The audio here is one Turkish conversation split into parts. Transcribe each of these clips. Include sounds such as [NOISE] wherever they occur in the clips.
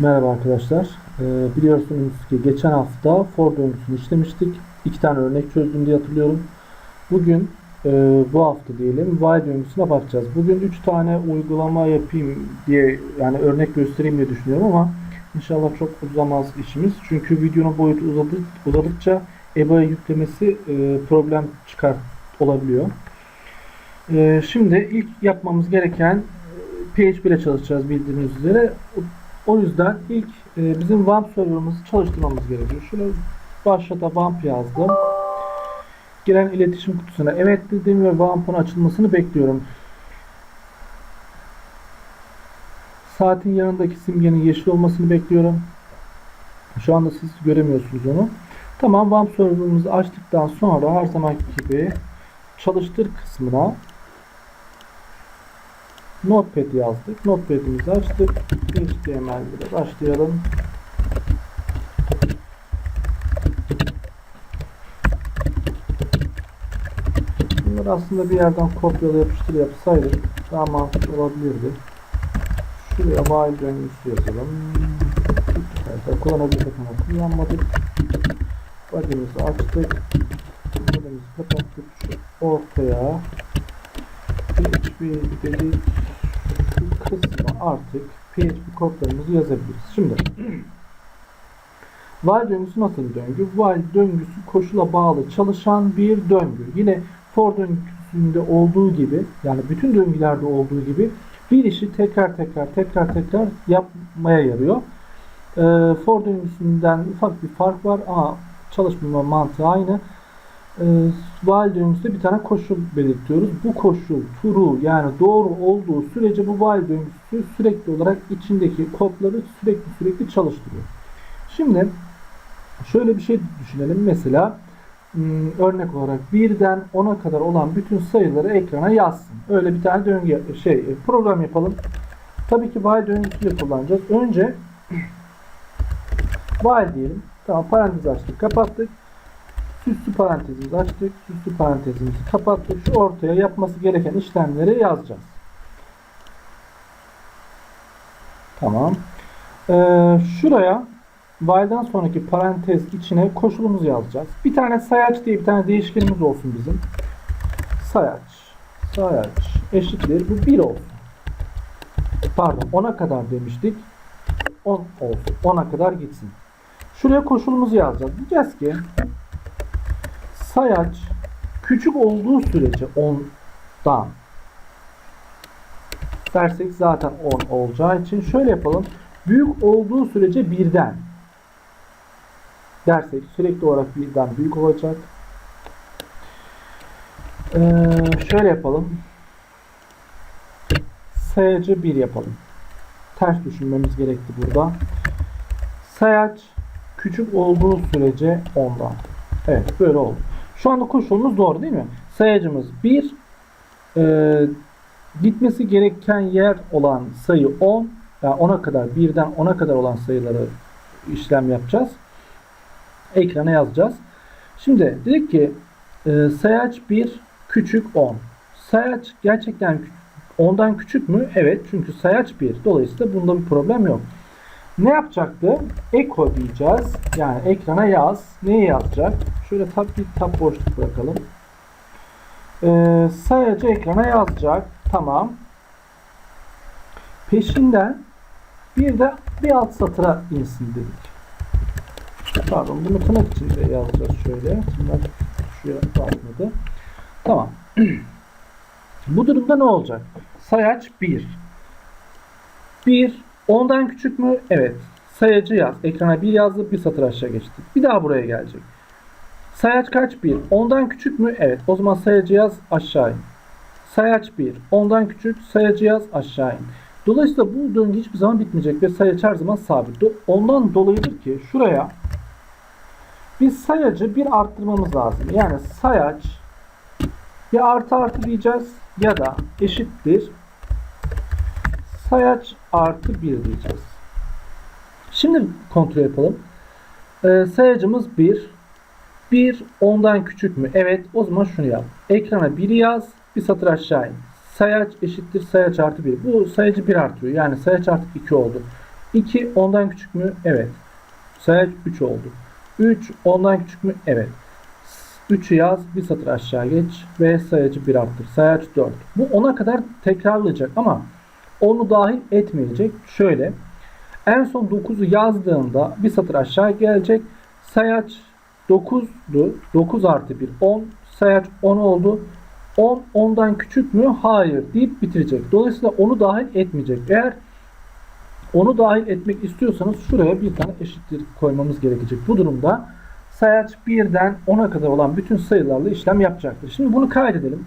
Merhaba arkadaşlar. Ee, biliyorsunuz ki geçen hafta for döngüsünü işlemiştik. İki tane örnek çözdüm diye hatırlıyorum. Bugün e, bu hafta diyelim while döngüsüne bakacağız. Bugün üç tane uygulama yapayım diye yani örnek göstereyim diye düşünüyorum ama inşallah çok uzamaz işimiz. Çünkü videonun boyutu uzadı, uzadıkça EBA'ya yüklemesi e, problem çıkar olabiliyor. E, şimdi ilk yapmamız gereken e, PHP ile çalışacağız bildiğiniz üzere. O yüzden ilk e, bizim WAMP serverımızı çalıştırmamız gerekiyor. Şöyle başlata WAMP yazdım. Gelen iletişim kutusuna evet dedim ve WAMP'ın açılmasını bekliyorum. Saatin yanındaki simgenin yeşil olmasını bekliyorum. Şu anda siz göremiyorsunuz onu. Tamam WAMP serverımızı açtıktan sonra her zamanki gibi çalıştır kısmına Notepad yazdık. Notepad'imizi açtık. HTML ile başlayalım. Bunları aslında bir yerden kopyala yapıştır yapsaydık daha mantıklı olabilirdi. Şuraya while döngüsü yazalım. Evet, kullanabilirsek ama kullanmadık. Body'mizi açtık. Body'mizi kapattık. Şu ortaya PHP dedik kısma artık PHP kodlarımızı yazabiliriz. Şimdi while döngüsü nasıl bir döngü? While döngüsü koşula bağlı çalışan bir döngü. Yine for döngüsünde olduğu gibi yani bütün döngülerde olduğu gibi bir işi tekrar tekrar tekrar tekrar yapmaya yarıyor. Ee, for döngüsünden ufak bir fark var ama çalışma mantığı aynı while döngüsünde bir tane koşul belirtiyoruz. Bu koşul true yani doğru olduğu sürece bu while döngüsü sürekli olarak içindeki kodları sürekli sürekli çalıştırıyor. Şimdi şöyle bir şey düşünelim. Mesela hmm, örnek olarak birden 10'a kadar olan bütün sayıları ekrana yazsın. Öyle bir tane döngü şey program yapalım. Tabii ki while döngüsüyle kullanacağız. Önce [CLEARS THROAT] while diyelim. Tamam parantez açtık, kapattık. Süslü parantezimizi açtık. Süslü parantezimizi kapattık. Şu ortaya yapması gereken işlemleri yazacağız. Tamam. Ee, şuraya while'dan sonraki parantez içine koşulumuzu yazacağız. Bir tane sayaç diye bir tane değişkenimiz olsun bizim. Sayaç. Sayaç eşittir. Bu 1 olsun. Pardon 10'a kadar demiştik. 10 olsun. 10'a kadar gitsin. Şuraya koşulumuzu yazacağız. Diyeceğiz ki sayaç küçük olduğu sürece 10'dan dersek zaten 10 olacağı için şöyle yapalım. Büyük olduğu sürece 1'den dersek sürekli olarak 1'den büyük olacak. Ee, şöyle yapalım. Sayacı 1 yapalım. Ters düşünmemiz gerekti burada. Sayaç küçük olduğu sürece 10'dan. Evet böyle oldu. Şu anda koşulumuz doğru değil mi? Sayacımız 1. E, gitmesi gereken yer olan sayı 10. Yani 10'a kadar 1'den 10'a kadar olan sayıları işlem yapacağız. Ekrana yazacağız. Şimdi dedik ki e, sayaç 1 küçük 10. Sayaç gerçekten 10'dan küçük mü? Evet. Çünkü sayaç 1. Dolayısıyla bunda bir problem yok. Ne yapacaktı? Eko diyeceğiz. Yani ekrana yaz. Neyi yazacak? Şöyle tab bir tab boşluk bırakalım. Ee, sayacı ekrana yazacak. Tamam. Peşinden bir de bir alt satıra insin dedik. Pardon bunu tırnak içinde yazacağız şöyle. Tırnak şuraya bakmadı. Tamam. [CLEARS THROAT] Bu durumda ne olacak? Sayaç 1. 1 10'dan küçük mü? Evet. Sayacı yaz. Ekrana 1 yazdı. Bir satır aşağı geçti. Bir daha buraya gelecek. Sayaç kaç? 1. 10'dan küçük mü? Evet. O zaman sayacı yaz aşağı in. Sayaç 1. 10'dan küçük. Sayacı yaz aşağı in. Dolayısıyla bu döngü hiçbir zaman bitmeyecek ve sayaç her zaman sabit. Ondan dolayıdır ki şuraya biz sayacı bir arttırmamız lazım. Yani sayaç ya artı artı diyeceğiz ya da eşittir sayaç artı 1 diyeceğiz. Şimdi kontrol yapalım. Ee, sayacımız 1. 1 10'dan küçük mü? Evet. O zaman şunu yap. Ekrana 1'i yaz. Bir satır aşağı in. Sayaç eşittir sayaç artı 1. Bu sayacı 1 artıyor. Yani sayaç artık 2 oldu. 2 10'dan küçük mü? Evet. Sayaç 3 oldu. 3 10'dan küçük mü? Evet. 3'ü yaz, bir satır aşağı geç ve sayacı 1 arttır. Sayaç 4. Bu 10'a kadar tekrarlayacak ama onu dahil etmeyecek. Şöyle. En son 9'u yazdığında bir satır aşağı gelecek. Sayaç 9'du. 9 artı 1 10. Sayaç 10 oldu. 10 10'dan küçük mü? Hayır deyip bitirecek. Dolayısıyla onu dahil etmeyecek. Eğer onu dahil etmek istiyorsanız şuraya bir tane eşittir koymamız gerekecek. Bu durumda sayaç 1'den 10'a kadar olan bütün sayılarla işlem yapacaktır. Şimdi bunu kaydedelim.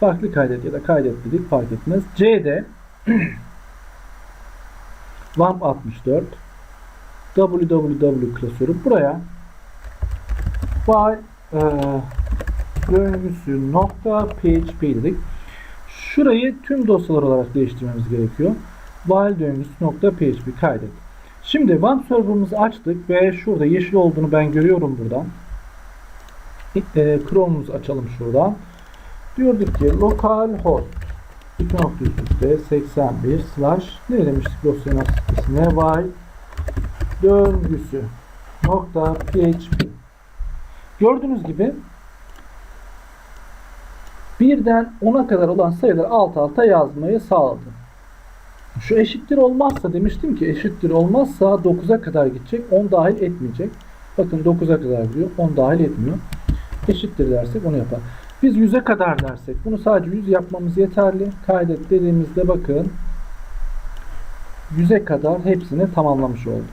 Farklı kaydet ya da kaydet dedik fark etmez. C'de VAMP 64 www klasörü buraya while e, döngüsü nokta php dedik. Şurayı tüm dosyalar olarak değiştirmemiz gerekiyor. While döngüsü nokta php kaydet. Şimdi WAMP server'ımızı açtık ve şurada yeşil olduğunu ben görüyorum buradan. E, Chrome'umuzu açalım şuradan. Diyorduk ki localhost 2 nokta üst üste 81 slash ne demiştik dosyanın ismine while döngüsü nokta php gördüğünüz gibi birden 10'a kadar olan sayıları alt alta yazmayı sağladı. Şu eşittir olmazsa demiştim ki eşittir olmazsa 9'a kadar gidecek. 10 dahil etmeyecek. Bakın 9'a kadar gidiyor. 10 dahil etmiyor. Eşittir dersek onu yapar. Biz 100'e kadar dersek bunu sadece 100 yapmamız yeterli. Kaydet dediğimizde bakın 100'e kadar hepsini tamamlamış oldu.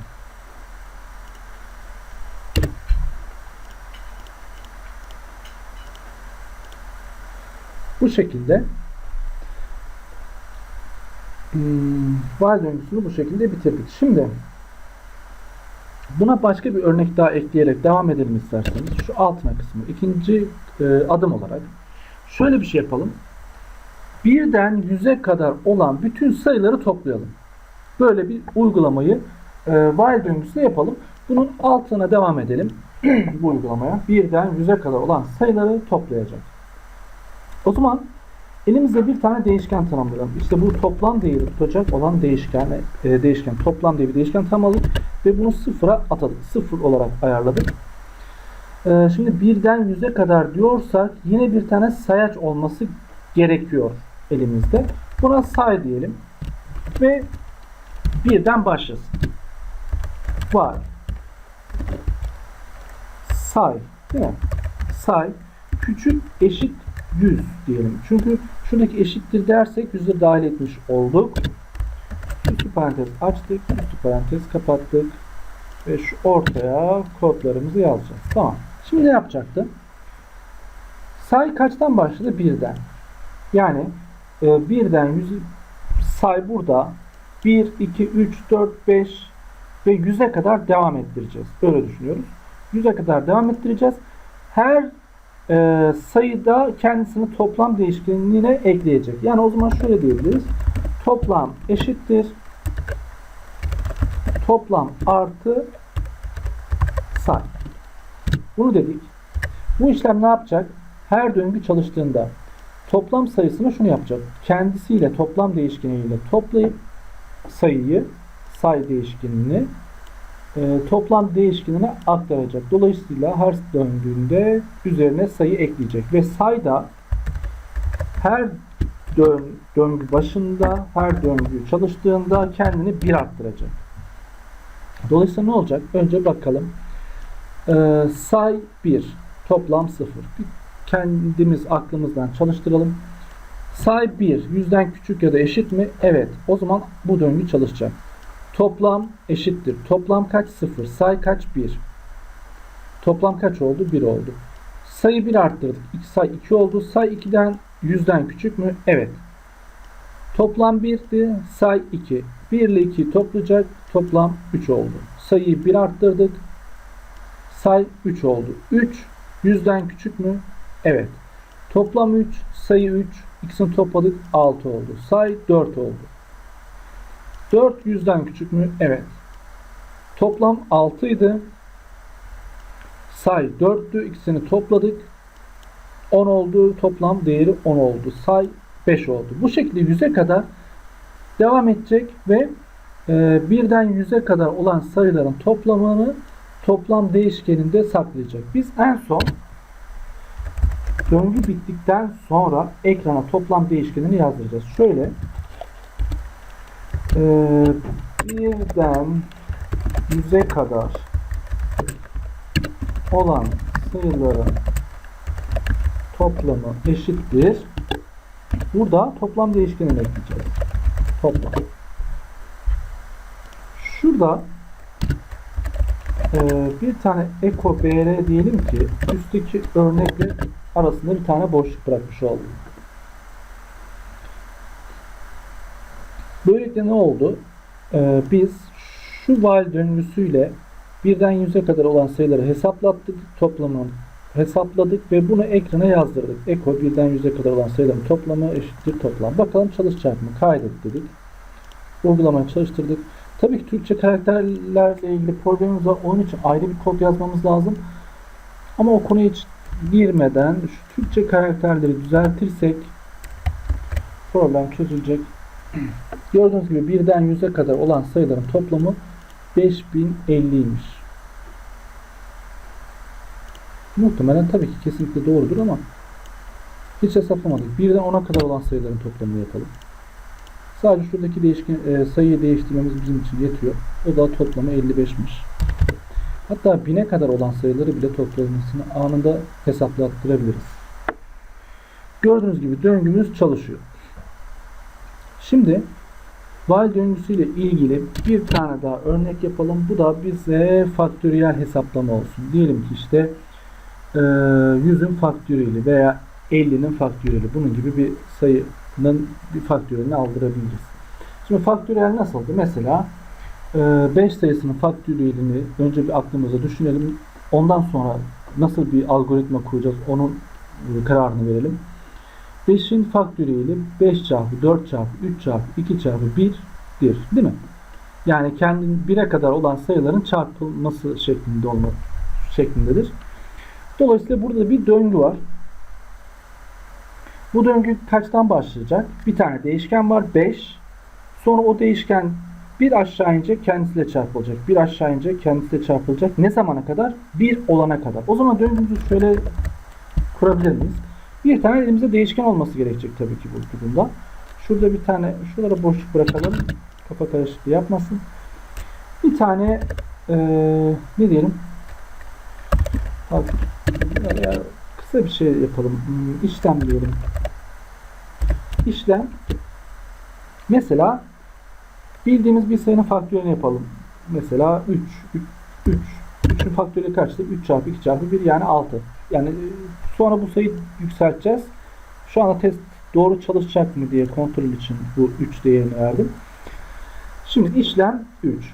Bu şekilde hmm, while döngüsünü bu şekilde bitirdik. Şimdi buna başka bir örnek daha ekleyerek devam edelim isterseniz. Şu altına kısmı. ikinci e, adım olarak. Şöyle bir şey yapalım. Birden yüze kadar olan bütün sayıları toplayalım. Böyle bir uygulamayı e, while döngüsüne yapalım. Bunun altına devam edelim. [CLEARS THROAT] bu uygulamaya. Birden yüze kadar olan sayıları toplayacak. O zaman elimizde bir tane değişken tanımlayalım. İşte bu toplam değeri tutacak olan değişken, e, değişken toplam diye bir değişken tanımladık ve bunu sıfıra atadık. Sıfır olarak ayarladık. E, şimdi birden yüze kadar diyorsak yine bir tane sayaç olması gerekiyor elimizde. Buna say diyelim ve birden başlasın. Var. Say. Değil mi? Say. Küçük eşit 100 diyelim. Çünkü şuradaki eşittir dersek 100'ü dahil etmiş olduk. Üstü parantez açtık. Üstü parantez kapattık. Ve şu ortaya kodlarımızı yazacağız. Tamam. Şimdi ne yapacaktı? Say kaçtan başladı? Birden. Yani e, birden 100 say burada 1, 2, 3, 4, 5 ve 100'e kadar devam ettireceğiz. Böyle düşünüyoruz. 100'e kadar devam ettireceğiz. Her e, sayıda kendisini toplam değişkenliğine ekleyecek. Yani o zaman şöyle diyebiliriz. Toplam eşittir. Toplam artı say. Bunu dedik. Bu işlem ne yapacak? Her döngü çalıştığında toplam sayısını şunu yapacak. Kendisiyle toplam değişkeniyle toplayıp sayıyı say değişkenini e, toplam değişkenine aktaracak. Dolayısıyla her döndüğünde üzerine sayı ekleyecek ve sayda her dön, döngü başında her döngü çalıştığında kendini bir arttıracak. Dolayısıyla ne olacak? Önce bakalım. Ee, say 1 toplam 0. Kendimiz aklımızdan çalıştıralım. Say 1 yüzden küçük ya da eşit mi? Evet. O zaman bu döngü çalışacak. Toplam eşittir. Toplam kaç? 0. Say kaç? 1. Toplam kaç oldu? 1 oldu. Sayı 1 arttırdık. Say 2 oldu. Say 2'den 100'den küçük mü? Evet. Toplam 1'di. Say 2. 1 ile 2 toplayacak. Toplam 3 oldu. Sayıyı 1 arttırdık. Say 3 oldu. 3 100'den küçük mü? Evet. Toplam 3. Sayı 3. İkisini topladık. 6 oldu. Say 4 oldu. 4 yüzden küçük mü? Evet. Toplam 6 idi. Say 4'tü. İkisini topladık. 10 oldu. Toplam değeri 10 oldu. Say 5 oldu. Bu şekilde 100'e kadar devam edecek ve e, birden 100'e kadar olan sayıların toplamını toplam değişkeninde saklayacak. Biz en son döngü bittikten sonra ekrana toplam değişkenini yazdıracağız. Şöyle e, birden 100'e kadar olan sayıların toplamı eşittir. Burada toplam değişkenini ekleyeceğiz. Toplam. Şurada e, bir tane eko br diyelim ki üstteki örnekle arasında bir tane boşluk bırakmış oldum. Böylelikle ne oldu? E, biz şu while döngüsüyle birden 100'e kadar olan sayıları hesaplattık, toplamını hesapladık ve bunu ekrana yazdırdık. Eko birden 100'e kadar olan sayıların toplamı eşittir toplam. Bakalım çalışacak mı? Kaydet dedik. Uygulamayı çalıştırdık. Tabii ki Türkçe karakterlerle ilgili problemimiz var. Onun için ayrı bir kod yazmamız lazım. Ama o konuya hiç girmeden şu Türkçe karakterleri düzeltirsek problem çözülecek. Gördüğünüz gibi birden 100'e kadar olan sayıların toplamı 5050'ymiş. Muhtemelen tabii ki kesinlikle doğrudur ama hiç hesaplamadık. Birden 10'a kadar olan sayıların toplamını yapalım. Sadece şuradaki değişken e, sayıyı değiştirmemiz bizim için yetiyor. O da toplamı 55'miş. Hatta 1000'e kadar olan sayıları bile toplamasını anında hesaplattırabiliriz. Gördüğünüz gibi döngümüz çalışıyor. Şimdi while döngüsüyle ilgili bir tane daha örnek yapalım. Bu da bize faktöriyel hesaplama olsun. Diyelim ki işte 100'ün faktöriyeli veya 50'nin faktöriyeli bunun gibi bir sayının bir faktöriyelini aldırabiliriz. Şimdi faktöriyel nasıldı? Mesela 5 sayısının faktöriyelini önce bir aklımıza düşünelim. Ondan sonra nasıl bir algoritma kuracağız onun kararını verelim. 5'in faktöriyeli 5 çarpı 4 çarpı 3 çarpı 2 çarpı 1'dir. Değil mi? Yani kendin 1'e kadar olan sayıların çarpılması şeklinde olma şeklindedir. Dolayısıyla burada bir döngü var. Bu döngü kaçtan başlayacak? Bir tane değişken var 5. Sonra o değişken bir aşağı ince kendisiyle çarpılacak. Bir aşağı ince kendisiyle çarpılacak. Ne zamana kadar? 1 olana kadar. O zaman döngümüzü şöyle kurabilir miyiz? Bir tane elimizde değişken olması gerekecek tabii ki bu durumda. Şurada bir tane şuralara boşluk bırakalım. Kafa karışıklığı yapmasın. Bir tane ee, ne diyelim? Ya, kısa bir şey yapalım. Hmm, işlem diyelim. İşlem mesela bildiğimiz bir sayının faktörünü yapalım. Mesela 3 3 3 3'ün faktörü kaçtı? 3 çarpı 2 çarpı 1 yani 6. Yani sonra bu sayıyı yükselteceğiz. Şu anda test doğru çalışacak mı diye kontrol için bu 3 değerini verdim. Şimdi işlem 3.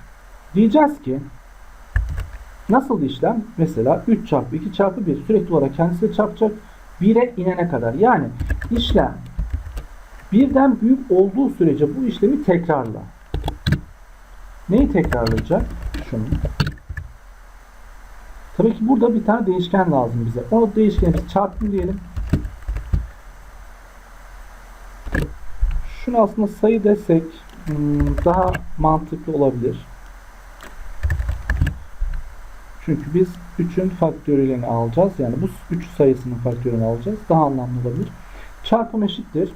Diyeceğiz ki nasıl işlem? Mesela 3 çarpı 2 çarpı 1 sürekli olarak kendisi çarpacak 1'e inene kadar. Yani işlem birden büyük olduğu sürece bu işlemi tekrarla. Neyi tekrarlayacak? Şunu. Tabii ki burada bir tane değişken lazım bize. O değişkeni biz çarpım diyelim. Şunu aslında sayı desek hmm, daha mantıklı olabilir. Çünkü biz 3'ün faktöriyelini alacağız. Yani bu 3 sayısının faktörünü alacağız. Daha anlamlı olabilir. Çarpım eşittir.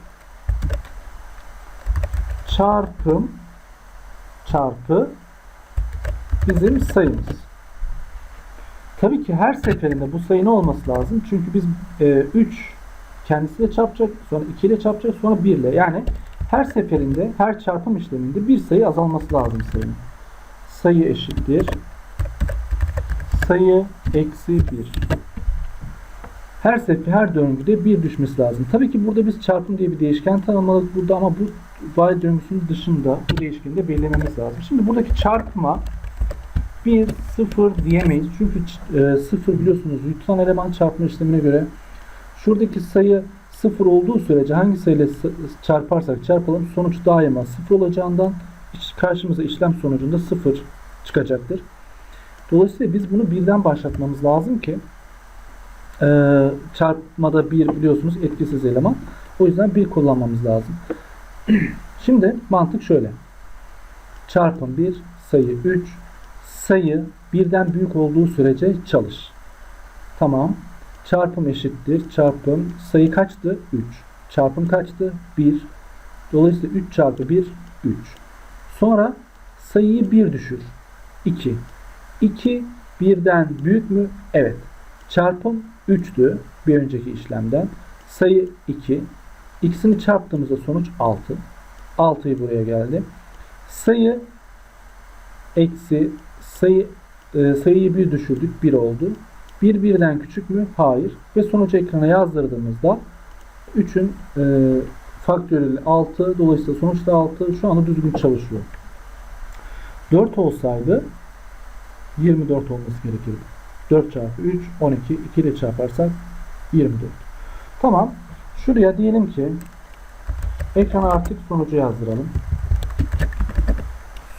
Çarpım çarpı bizim sayımız. Tabii ki her seferinde bu sayı ne olması lazım? Çünkü biz e, 3 kendisiyle çarpacak, sonra 2 ile çarpacak, sonra 1 ile. Yani her seferinde, her çarpım işleminde bir sayı azalması lazım sayının. Sayı eşittir. Sayı eksi 1. Her sefer, her döngüde bir düşmesi lazım. Tabii ki burada biz çarpım diye bir değişken tanımladık burada ama bu while döngüsünün dışında bu değişkeni de belirlememiz lazım. Şimdi buradaki çarpma 1, 0 diyemeyiz. Çünkü e, 0 biliyorsunuz yutulan eleman çarpma işlemine göre şuradaki sayı 0 olduğu sürece hangi sayıyla çarparsak çarpalım sonuç daima 0 olacağından karşımıza işlem sonucunda 0 çıkacaktır. Dolayısıyla biz bunu birden başlatmamız lazım ki e, çarpmada 1 biliyorsunuz etkisiz eleman. O yüzden 1 kullanmamız lazım. [CLEARS THROAT] Şimdi mantık şöyle. çarpım 1 sayı 3 sayı birden büyük olduğu sürece çalış. Tamam. Çarpım eşittir. Çarpım sayı kaçtı? 3. Çarpım kaçtı? 1. Dolayısıyla 3 çarpı 1 3. Sonra sayıyı 1 düşür. 2. 2 birden büyük mü? Evet. Çarpım 3'tü bir önceki işlemden. Sayı 2. İkisini çarptığımızda sonuç 6. 6'yı buraya geldi. Sayı eksi sayı e, sayıyı 1 düşürdük. 1 oldu. 1 birden küçük mü? Hayır. Ve sonuç ekrana yazdırdığımızda 3'ün e, faktöriyeli 6. Dolayısıyla sonuçta 6. Şu anda düzgün çalışıyor. 4 olsaydı 24 olması gerekirdi. 4 çarpı 3 12 2 ile çarparsak 24. Tamam. Şuraya diyelim ki ekrana artık sonucu yazdıralım.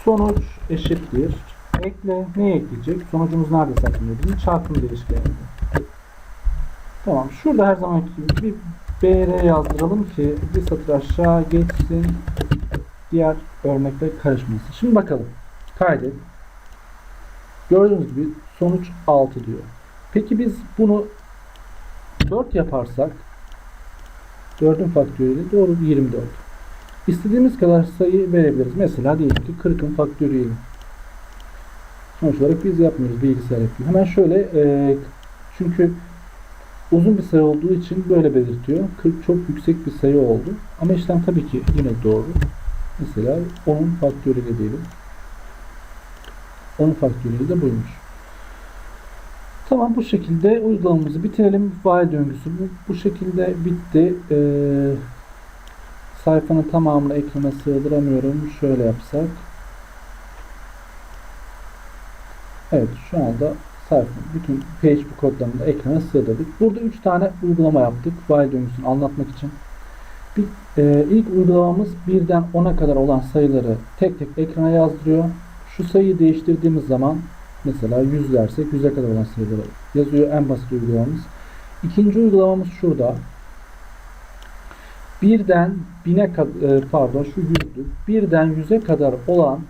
Sonuç eşittir. Ekle. Ne ekleyecek? Sonucumuz nerede saklanıyor? Bizim çarpım değişkeninde. Tamam. Şurada her zamanki gibi bir BR yazdıralım ki bir satır aşağı geçsin. Diğer örnekler karışmasın. Şimdi bakalım. Kaydet. Gördüğünüz gibi sonuç 6 diyor. Peki biz bunu 4 yaparsak 4'ün faktöriyeli doğru 24. İstediğimiz kadar sayı verebiliriz. Mesela diyelim ki 40'ın faktöriyeli. Sonuç olarak biz yapmıyoruz. Bilgisayar yapıyor. Hemen şöyle e, çünkü uzun bir sayı olduğu için böyle belirtiyor. 40 çok yüksek bir sayı oldu. Ama işlem tabii ki yine doğru. Mesela 10'un faktöriyeli diyelim. 10 faktöriyeli de buymuş. Tamam bu şekilde uygulamamızı bitirelim. While döngüsü bu, bu şekilde bitti. Ee, sayfanın tamamını ekrana sığdıramıyorum. Şöyle yapsak. Evet şu anda sayfanın bütün PHP kodlarını da ekrana sığdırdık. Burada 3 tane uygulama yaptık. While döngüsünü anlatmak için. Bir, e, ilk uygulamamız birden 10'a kadar olan sayıları tek tek ekrana yazdırıyor. Şu sayıyı değiştirdiğimiz zaman mesela 100 dersek 100'e kadar olan sayıları yazıyor. En basit uygulamamız. İkinci uygulamamız şurada. Birden bine kadar pardon şu yüzdü. Birden 100'e kadar olan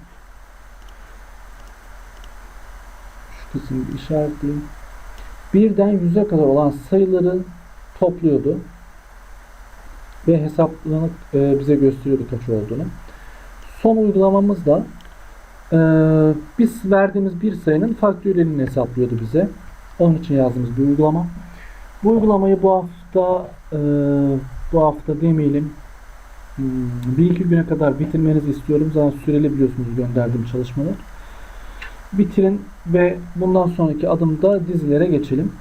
şu kısmı işaretleyeyim. Birden 100'e kadar olan sayıları topluyordu. Ve hesaplanıp e, bize gösteriyordu kaç olduğunu. Son uygulamamız da ee, biz verdiğimiz bir sayının faktöriyelini hesaplıyordu bize. Onun için yazdığımız bir uygulama. Bu uygulamayı bu hafta e, bu hafta demeyelim hmm, bir iki güne kadar bitirmenizi istiyorum. Zaten süreli biliyorsunuz gönderdiğim çalışmalar. Bitirin ve bundan sonraki adımda dizilere geçelim.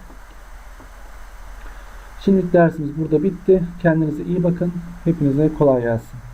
Şimdilik dersimiz burada bitti. Kendinize iyi bakın. Hepinize kolay gelsin.